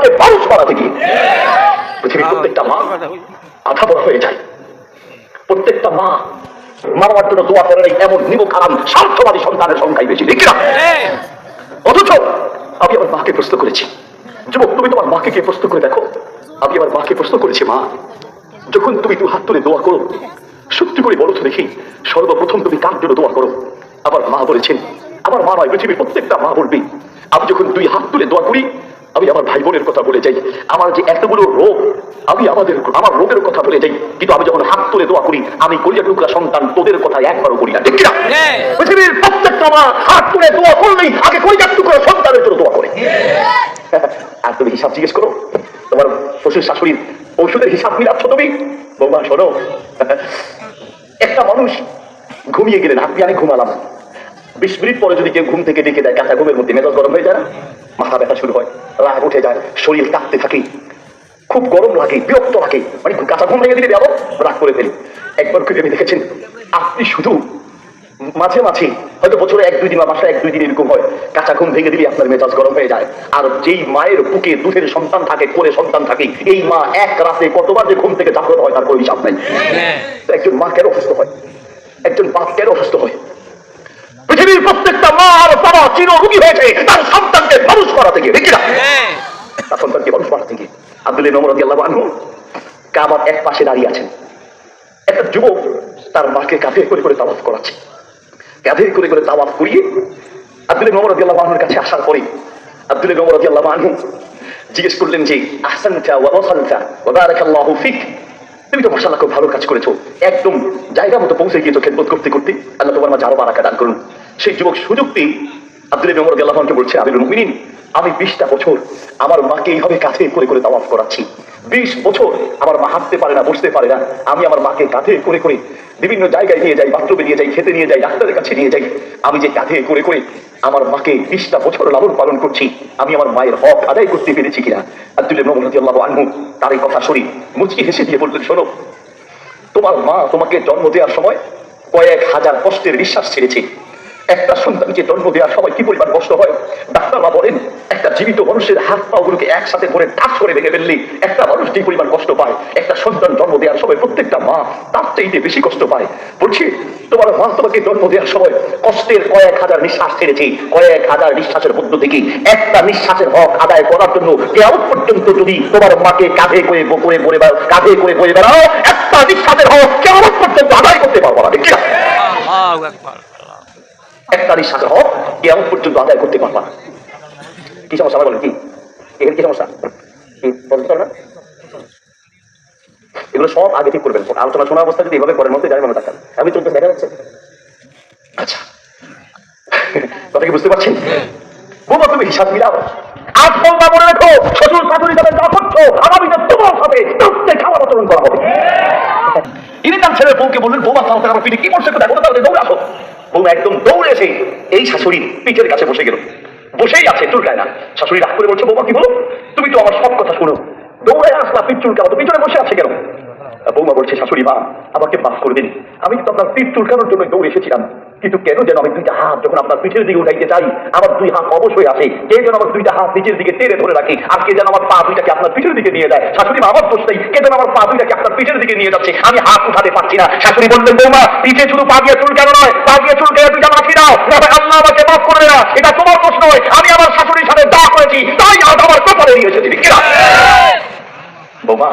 সন্তানকে মানুষ বানাতে গিয়ে পৃথিবীর প্রত্যেকটা মা আধা বড় হয়ে যায়। প্রত্যেকটা মা মা জন্য দোয়া করে নাই, এমন নিমক আরাম স্বার্থবাদী সন্তানের সংখ্যাই বেশি। ঠিক না। অথচ আমি আমার মাকে প্রশ্ন করেছি। যুবক, তুমি তোমার মাকে গিয়ে প্রশ্ন করে দেখো? আমি আমার মাকে প্রশ্ন করেছি, মা, যখন তুমি দু হাত তুলে দোয়া করো, সত্যি করে বলো তো দেখি, সর্বপ্রথম তুমি কার জন্য দোয়া করো? আমার মা বলেছেন, আমার মা নয়, পৃথিবীর প্রত্যেকটা মা বলবে, আমি যখন দুই হাত তুলে দোয়া করি আমি আমার ভাই বোনের কথা বলে যাই। আমার যে এতগুলো রোগ আমি আমাদের আমার রোগের কথা বলে যাই। কিন্তু আমি যখন হাত তুলে দোয়া করি আমি কলিয়া টুকরা সন্তান তোদের কথা একবারও করি না। ঠিক না। পৃথিবীর প্রত্যেকটা মা হাত তুলে দোয়া করলেই আগে কলিয়া টুকরা সন্তানের জন্য দোয়া করে। আর তুমি হিসাব জিজ্ঞেস করো। তোমার শ্বশুর শাশুড়ির ঔষধের হিসাব মিলাচ্ছ তুমি? বৌমা শোনো। একটা মানুষ ঘুমিয়ে গেলেন আপনি আমি ঘুমালাম। বিশ মিনিট পরে যদি কেউ ঘুম থেকে ডেকে দেয় কাঁচা ঘুমের মধ্যে মেজাজ গরম হয়ে যায় না? মাথা ব্যথা শুরু হয় রাগ উঠে যায় শরীর কাঁপতে থাকে খুব গরম লাগে বিরক্ত লাগে। মানে কাঁচা ঘুম ভেঙে দিলে যাব রাগ করে ফেলি। একবার করে আমি দেখেছেন আপনি শুধু মাঝে মাঝে হয়তো বছরে এক দুই দিন বা মাসে এক দুই দিন এরকম হয় কাঁচা ঘুম ভেঙে দিলে আপনার মেজাজ গরম হয়ে যায়। আর যেই মায়ের বুকে দুধের সন্তান থাকে কোলে সন্তান থাকে এই মা এক রাতে কতবার যে ঘুম থেকে জাগ্রত হয় তার কোনো হিসাব নাই। একজন মা কেন অসুস্থ হয়? একজন বাপ কেন অসুস্থ হয়? পৃথিবীর প্রত্যেকটা মা আর বাবা চির রোগী হয়েছে তার সন্তানকে মানুষ গিয়ে দেখি না তার সন্তানকে মানুষ বানাতে গিয়ে আব্দুল নমর আল্লাহ আনহু কাবার এক পাশে দাঁড়িয়ে আছেন। একটা যুবক তার মাকে কাঁধে করে করে তাওয়াফ করাচ্ছে। কাঁধে করে করে তাওয়াফ করিয়ে আব্দুল নমর আল্লাহ আনহুর কাছে আসার পরে আব্দুল নমর আল্লাহ আনহু জিজ্ঞেস করলেন যে আহসানতা ওয়া ওয়াসালতা ওয়া বারাকাল্লাহু ফিক। তুমি তো মাশাআল্লাহ খুব ভালো কাজ করেছ। একদম জায়গা মতো পৌঁছে গিয়েছো খেদমত করতে করতে। আল্লাহ তোমার মাঝে আরও বারাকা দান করুন। সেই যুবক সুযোগ আব্দুল বলছে মুমিনিন, আমি বিশটা বছর আমার মাকে এইভাবে কাঁধে করে করে তাওয়াফ করাচ্ছি। বিশ বছর আমার মা হাঁটতে পারে না, বসতে পারে না। আমি আমার মাকে কাঁধে করে করে বিভিন্ন জায়গায় নিয়ে যাই, বাথরুমে নিয়ে যাই, খেতে নিয়ে যাই, ডাক্তারের কাছে নিয়ে যাই। আমি যে কাঁধে করে করে আমার মাকে বিশটা বছর লালন পালন করছি, আমি আমার মায়ের হক আদায় করতে পেরেছি কিনা? আব্দুল মোহাম্মদ আল্লাহ আনহু তার এই কথা শুনি, মুচকি হেসে দিয়ে বললেন, শোনো, তোমার মা তোমাকে জন্ম দেওয়ার সময় কয়েক হাজার কষ্টের বিশ্বাস ছেড়েছে। একটা সন্তানকে জন্ম দেওয়ার সময় কি পরিমাণ কষ্ট হয়? ডাক্তাররা বলেন, একটা জীবিত মানুষের হাত পা গুলোকে একসাথে ধরে টাচ করে ভেঙে ফেললে একটা মানুষ যে পরিমাণ কষ্ট পায়? একটা সন্তান জন্ম দেওয়ার সময় প্রত্যেকটা মা তার চাইতে বেশি কষ্ট পায়। বলছি, তোমার মা তোমাকে জন্ম দেওয়ার সময় কষ্টের কয়েক হাজার নিঃশ্বাস ছেড়েছে। কয়েক হাজার নিঃশ্বাসের মধ্য থেকে একটা নিঃশ্বাসের হক আদায় করার জন্য কেমন পর্যন্ত যদি তোমার মাকে কাঁধে করে করে করে কাঁধে করে বয়ে বেড়াও, একটা নিঃশ্বাসের হক কেমন পর্যন্ত আদায় করতে পারব না। ঠিক না একটা নিঃশ্বাসের হক পর্যন্ত আদায় করতে পারবা কি সমস্যা? বলেন, কি? এখানে কি সমস্যা? এগুলো সব আগে ঠিক করবেন। আলোচনা শোনা অবস্থা যদি এভাবে করেন যাবে মনে টাকা আমি চলতে দেখা যাচ্ছে। আচ্ছা। কথা কি বুঝতে পারছেন? বাবা তুমি হিসাব মিলাও। আজ বলবা মনে শ্বশুর শাশুড়ি যাবে যা তোমার আচরণ করা হবে। ইনি তার ছেলের বউকে বললেন, বৌমা তাহলে আমার পিঠে কি করছে তো তাহলে বৌমা একদম দৌড়ে এসে এই শাশুড়ির পিঠের কাছে বসে গেল। বসেই আছে চুলকায় না। শাশুড়ি রাগ করে বলছে, বৌমা, কি বলো? তুমি তো আমার সব কথা শুনো। দৌড়ে আসলা, পিঠ চুলকানো তো পিছনে বসে আছে কেন? বৌমা বলছে, শাশুড়ি মা, আমাকে মাফ করে দিন। আমি তো আপনার পিঠ চুলকানোর জন্য দৌড়ে এসেছিলাম। কিন্তু কেন যেন আমি দুইটা হাত যখন আপনার পিঠের দিকে উঠাইতে চাই, আমার দুই হাত অবশ্যই আসে। কে যেন আমার দুইটা হাত নিচের দিকে টেনে ধরে রাখে, আর কে যেন আমার পা দুইটাকে আপনার পিঠের দিকে নিয়ে যায়। শাশুড়ি আমার দোষ নেই। কে যেন আমার পা দুইটাকে আপনার পিঠের দিকে নিয়ে যাচ্ছে, আমি হাত উঠাতে পারছি না। শাশুড়ি বললেন, বৌমা, পিঠে শুধু পা দিয়ে কেন নয়, পা দিয়ে চুলকে দুইটা লাঠি দাও। আল্লাহ আমাকে মাফ করে না এটা তোমার দোষ নয়। আমি আমার শাশুড়ির সাথে দা করেছি, তাই আমার কপালে নিয়ে এসেছি। কিনা বৌমা,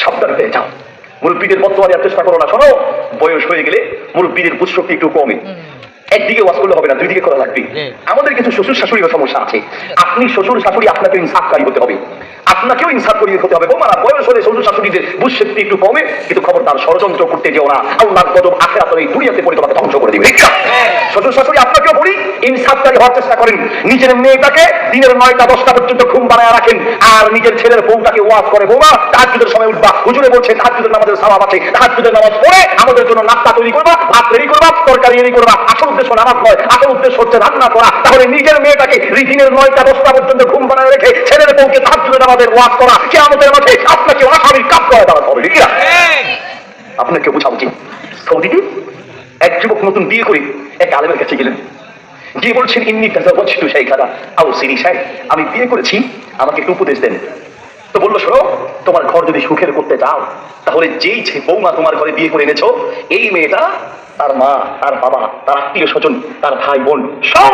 সাবধান হয়ে যাও। মুরব্বীদের বর্তমানে আর চেষ্টা করো না শোনো। বয়স হয়ে গেলে মুরব্বীদের বুঝশক্তি একটু কমে। একদিকে ওয়াজ করলে হবে না দুই দিকে করা লাগবে। আমাদের কিছু শ্বশুর শাশুড়ির সমস্যা আছে। আপনি শ্বশুর শাশুড়ি আপনাকে ইনসাফকারী হতে হবে। আপনাকেও ইনসাফ করিয়ে হতে হবে। বোমারা বয়স হলে শ্বশুর শাশুড়িদের বুঝশক্তি একটু কমে কিন্তু খবরদার ষড়যন্ত্র করতে যেও না। আল্লাহর গজব আখেরাত এই দুনিয়াতে পড়ে তোমাকে ধ্বংস করে দিবে। ঠিক শ্বশুর শাশুড়ি আপনাকেও বলি ইনসাফকারী হওয়ার চেষ্টা করেন। নিজের মেয়েটাকে দিনের নয়টা, দশটা পর্যন্ত ঘুম বানায় রাখেন। আর নিজের ছেলের বউটাকে ওয়াজ করে, বৌমা তাহাজুদের সময় উঠবা। হুজুরে বলছে তাহাজুদের নামাজের স্বভাব আছে। তাহাজুদের নামাজ পড়ে আমাদের জন্য নাস্তা তৈরি করবা, ভাত রেডি করবা, তরকারি রেডি করবা। আসল উদ্দেশ্য নামাজ নয়, আসল উদ্দেশ্য হচ্ছে রান্না করা। তাহলে নিজের মেয়েটাকে দিনের নয়টা, দশটা পর্যন্ত ঘুম বানায় রেখে ছেলের বউকে তাহাজুদের নামাজের ওয়াজ করা কে আমাদের মাঠে আপনাকে অনাসামির কাপ করে দাঁড়াতে হবে, ঠিক আপনাকে বোঝা উচিত সৌদিতে এক যুবক নতুন বিয়ে করে এক আলেমের কাছে গেলেন। গিয়ে বলছেন ইন্নি তাজাওয়াজতু শাইখারা আও সিরি সাহেব, আমি বিয়ে করেছি, আমাকে একটু উপদেশ দেন। তো বলল, শোনো, তোমার ঘর যদি সুখের করতে চাও, তাহলে যেই বৌমা তোমার ঘরে বিয়ে করে এনেছো, এই মেয়েটা তার মা, তার বাবা, তার আত্মীয় স্বজন, তার ভাই বোন, সব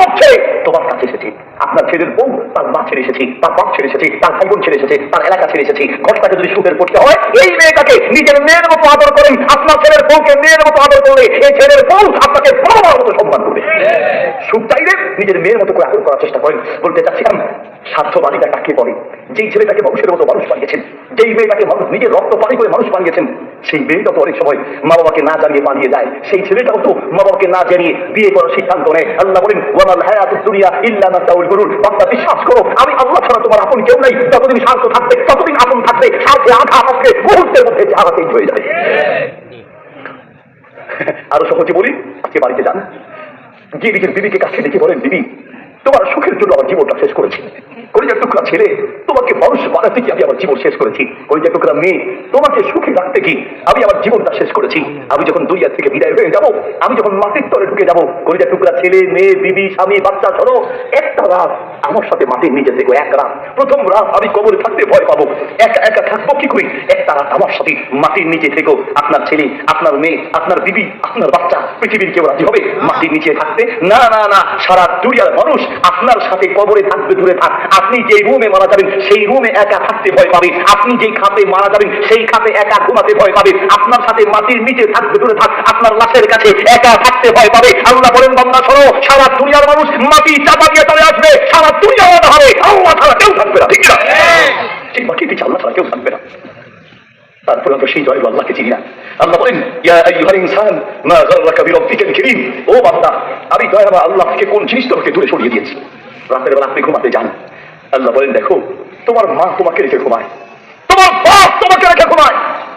তোমার কাছে এসেছে। আপনার ছেলের বউ, তার মা ছেড়ে এসেছে, তার বাপ ছেড়ে এসেছি, তার ভাই বোন ছেড়ে এসেছে, তার এলাকা ছেড়ে এসেছে। ঘরটাকে যদি সুখের পড়তে হয়, এই মেয়েটাকে নিজের মেয়ের মতো আদর করেন। আপনার ছেলের বউকে মেয়ের মতো আদর করলে এই ছেলের বউ আপনাকে বড় মতো সম্মান করবে। সুখ চাইলে নিজের মেয়ের মতো করে আদর করার চেষ্টা করেন। বলতে চাচ্ছিলাম স্বার্থবাদীটা কাকে বলে। যেই ছেলেটাকে মানুষের মতো মানুষ বানিয়েছেন, যেই মেয়েটাকে মানুষ নিজের রক্ত পানি করে মানুষ বানিয়েছেন, সেই মেয়েটা তো অনেক সময় মা বাবাকে না জানিয়ে পালিয়ে যায়। সেই ছেলেটাও তো মা বাবাকে না জানিয়ে বিয়ে করার সিদ্ধান্ত নেয়। আল্লাহ বলেন, ওয়ামাল হায়াতুদ দুনিয়া ইল্লা মাতাউল গুরুর। বান্দা বিশ্বাস করো, আমি আল্লাহ ছাড়া তোমার আপন কেউ নাই। যতদিন শান্ত থাকবে, ততদিন আপন থাকবে। সাথে আঘাত আসবে মুহূর্তের মধ্যে আঘাতেই হয়ে যাবে। আরও সহজে বলি, আজকে বাড়িতে যান। গিয়ে নিজের বিবিকে কাছে দেখে বলেন, বিবি, তোমার সুখের জন্য আমার জীবনটা শেষ করেছি। কলিজার টুকরা ছেলে তোমাকে মানুষ বানাতে কি আমি আমার জীবন শেষ করেছি। কলিজার টুকরা মেয়ে, তোমাকে সুখে রাখতে কি আমি আমার জীবনটা শেষ করেছি। আমি যখন দুনিয়া থেকে বিদায় হয়ে যাব, আমি যখন মাটির তলে ঢুকে যাব, কলিজার টুকরা ছেলে, মেয়ে, বিবি, স্বামী, বাচ্চা শোনো একটা রাত আমার সাথে মাটির নিচে থেকে, এক রাত। প্রথম রাত আমি কবরে থাকতে ভয় পাবো। একা একা থাকব কি করি? একটা রাত আমার সাথে মাটির নিচে থেকেও আপনার ছেলে, আপনার মেয়ে, আপনার বিবি, আপনার বাচ্চা, পৃথিবীর কেউ রাজি হবে? মাটির নিচে থাকতে? না না না, সারা দুনিয়ার মানুষ আপনার সাথে কবরে থাকবে, দূরে থাক। আপনি যে রুমে মারা যাবেন, সেই রুমে একা থাকতে ভয় পাবে। আপনি যেই খাতে মারা যাবেন, সেই খাতে একা ঘুমাতে ভয় পাবে। আপনার সাথে মাটির নিচে থাকবে দূরে থাক, আপনার লাশের কাছে একা থাকতে ভয় পাবে। আল্লাহ বলেন, বান্দা, শোনো, সারা দুনিয়ার মানুষ মাটি চাপা দিয়ে চলে আসবে। সারা দুনিয়া আলাদা হবে। আল্লাহ ছাড়া কেউ থাকবে না, ঠিক না সেই মাটির নিচে আল্লাহ কেউ থাকবে না। তারপরে আমরা সেই জয় আল্লাহকে চিনি না। আল্লাহ বলেন ইনসান, মা গাররাকা বিরাব্বিকাল কারীম ও বান্দা, আমি দয়া আল্লাহ থেকে কোন জিনিস তোমাকে দূরে সরিয়ে দিয়েছি। রাতের বেলা আপনি ঘুমাতে যান। আল্লাহ বলেন দেখো তোমার মা তোমাকে রেখে ঘুমায়। তোমার বাপ তোমাকে রেখে ঘুমায়।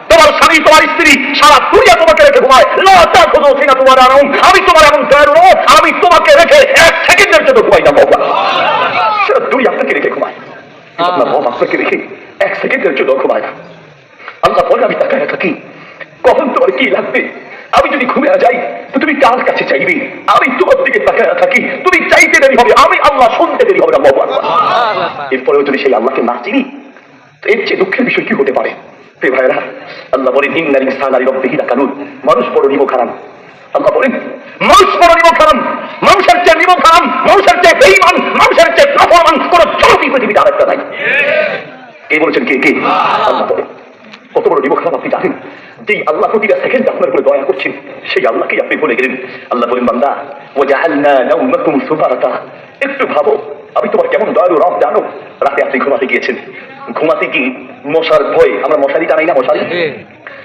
তোমার স্বামী তোমার স্ত্রী সারা দুনিয়া তোমাকে রেখে ঘুমায়। লা তাখুযু সিনা তোমার আরাম আমি তোমার এমন দয়ালু নয়, আমি তোমাকে রেখে এক সেকেন্ডের জন্য ঘুমাই না বাবা সারা দুনিয়া আপনাকে রেখে ঘুমায়। আপনার বাবা আপনাকে রেখে এক সেকেন্ডের জন্য ঘুমায় না। আল্লাহ বলে আমি তাকায় থাকি। কখন তোমার কি লাগবে? আমি যদি ঘুমে যাই তো তুমি কার কাছে চাইবে? আমি তোমার দিকে তাকায় থাকি। তুমি চাইতে দেরি হবে আমি আল্লাহ শুনতে দেরি হবে না বাবা এরপরেও যদি সেই আল্লাহকে না চিনি তো এর চেয়ে দুঃখের বিষয় কি হতে পারে? ভাইরা আল্লাহ বলেন ইনসান আলী কানুন মানুষ বড় নিব খারাপ আল্লাহ বলেন মানুষ বড় নিব খারাপ মানুষের চেয়ে নিব খারাপ মানুষের চেয়ে বেঈমান মানুষের চেয়ে প্রফমান কোন চলতি পৃথিবীতে আরেকটা নাই। কে বলেছেন কে কে? আল্লাহ বলেন কত বড় বিবক্ষণ আপনি জানেন? যেই আল্লাহ প্রতিটা সেকেন্ড আপনার উপরে দয়া করছেন। সেই আল্লাহকেই আপনি ভুলে গেলেন। আল্লাহ বলেন বান্দা ও জাহান্না নাউমাকুম সুবারাতা। একটু ভাবো আমি তোমার কেমন দয়ালু রব জানো? রাতে আপনি ঘুমাতে গিয়েছেন। ঘুমাতে কি মশার ভয় আমরা মশারি টানাই না মশারি?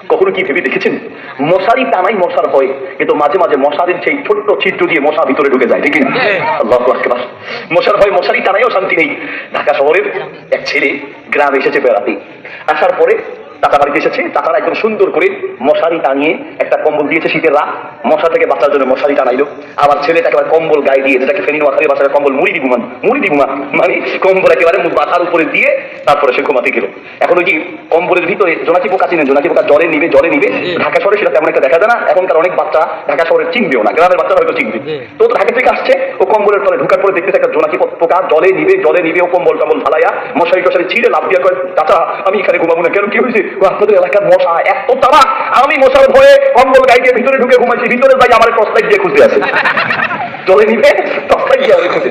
কখনো কি ভেবে দেখেছেন? মশারি টানাই মশার ভয় কিন্তু মাঝে মাঝে মশারির সেই ছোট্ট ছিদ্র দিয়ে মশা ভিতরে ঢুকে যায় ঠিক না? আল্লাহ আকবার। মশার ভয় মশারি টানাইও শান্তি নেই। ঢাকা শহরের এক ছেলে গ্রামে এসেছে বেড়াতে। আসার পরে টাকা বাড়িতে এসেছে। টাকার একদম সুন্দর করে মশারি টানিয়ে একটা কম্বল দিয়েছে শীতের রাত। মশা থেকে বাঁচার জন্য মশারি টানাইলো আবার ছেলেটা একেবারে কম্বল গায়ে দিয়ে যেটাকে ফেনি নোয়াখালী বাসার কম্বল মুড়ি দিব মান মুড়ি দিব মানে কম্বল একেবারে মাথার উপরে দিয়ে তারপরে সে ঘুমাতে গেল। এখন ওই যে কম্বলের ভিতরে জোনাকি পোকা চিনে জোনাকি পোকা জলে নিবে জলে নিবে। ঢাকা শহরে সেটা তেমন একটা দেখা যায় না। এখনকার অনেক বাচ্চা ঢাকা শহরে চিনবেও না। গ্রামের বাচ্চারা হয়তো চিনবে। তো ঢাকা থেকে আসছে ও কম্বলের তলে ঢুকার পরে দেখতেছে একটা জোনাকি পোকা জলে নিবে জলে নিবে ও কম্বল টম্বল ফালাইয়া মশারি টশারি ছিঁড়ে লাভ দিয়ে কয় চাচা আমি এখানে ঘুমাবো না। কেন? কি হয়েছে? এলাকার মশা। এত তারা, আমি মশার ভয়ে কম্বল গাই দিয়ে ভিতরে ঢুকে ঘুমাইছি, ভিতরে যাই আমার টর্চ লাইট দিয়ে খুঁজে আছে জলে নিবে টর্চ লাইট দিয়ে খুঁজে।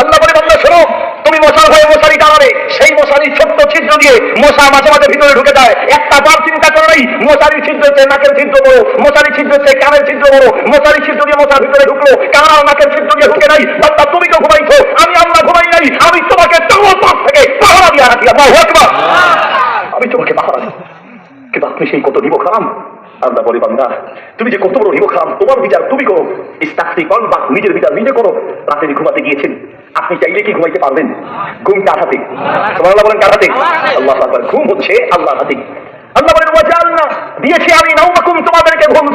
আল্লাহ বলে, বান্দা, শোনো, তুমি মশার ভয়ে মশারি টানাবে সেই মশারির ছোট্ট ছিদ্র দিয়ে মশা মাঝে মাঝে ভিতরে ঢুকে যায়। একটা বার চিন্তা করো নাই, মশারির ছিদ্র হচ্ছে নাকের ছিদ্র বড়, মশারির ছিদ্র হচ্ছে কানের ছিদ্র বড়, মশারির ছিদ্র দিয়ে মশা ভিতরে ঢুকলো, কান আর নাকের ছিদ্র দিয়ে ঢুকে নাই। বান্দা, তুমি তো ঘুমাইছো, আমি আল্লাহ ঘুমাই নাই, আমি তোমাকে তোমার পাশ থেকে পাহারা দিয়ে রাখি আল্লাহু আকবার আমি তোমাকে পাহারা দিই কিন্তু আপনি সেই কত নিব খারাম? আল্লাহ বলে বান্দা তুমি যে কত বড় নিব খারাম তোমার বিচার তুমি করো। ইস্তাকসি কল বা নিজের বিচার নিজে করো। রাতে ঘুমাতে গিয়েছেন। আপনি চাইলে কি ঘুমাইতে পারবেন? ঘুম কার হাতে। আল্লাহ বলেন কার হাতে? আল্লাহ ঘুম হচ্ছে আল্লাহর হাতে। আল্লাহ বলেন ওয়াজালনা দিয়েছি আমি নাউমাকুম তোমাদেরকে ঘুম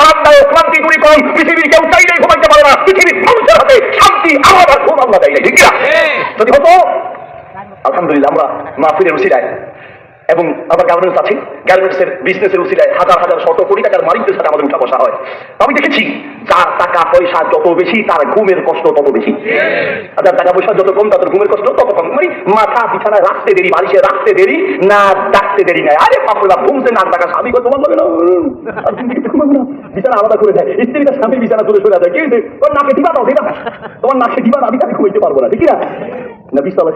আরামদায়ক ক্লান্তি দূরীকরণ পৃথিবীর কেউ চাইলেই ঘুমাইতে পারে না। পৃথিবীর মানুষের হাতে শান্তি আলাদা ঘুম আল্লাহ দেয় ঠিক না যদি হতো আলহামদুলিল্লাহ আমরা মাহফিলের উসিলায় এবং আমার গার্মেন্টস আছে গার্মেন্টসের বিজনেসের উচিলায় হাজার হাজার শত কোটি টাকার মালিকদের সাথে আমাদের উঠা বসা হয়। আমি দেখেছি, যার টাকা পয়সা যত বেশি, তার ঘুমের কষ্ট তত বেশি। যার টাকা পয়সা যত কম, তাদের ঘুমের কষ্ট তত কম। মানে মাথা বিছানায় রাখতে দেরি, বালিশে রাখতে দেরি, না ডাকতে দেরি নাই। আরে বাপ ঘুমছে না টাকা স্বামী কত তোমার না। বিছানা আলাদা করে দেয়। স্ত্রীটা স্বামীর বিছানা তুলে সরে দেয়। কি? তোর নাকে দিবা দাও, দিবা তোমার নাকে দিবা আমি তাকে ঘুমাইতে পারব না ঠিক না। না বিশাল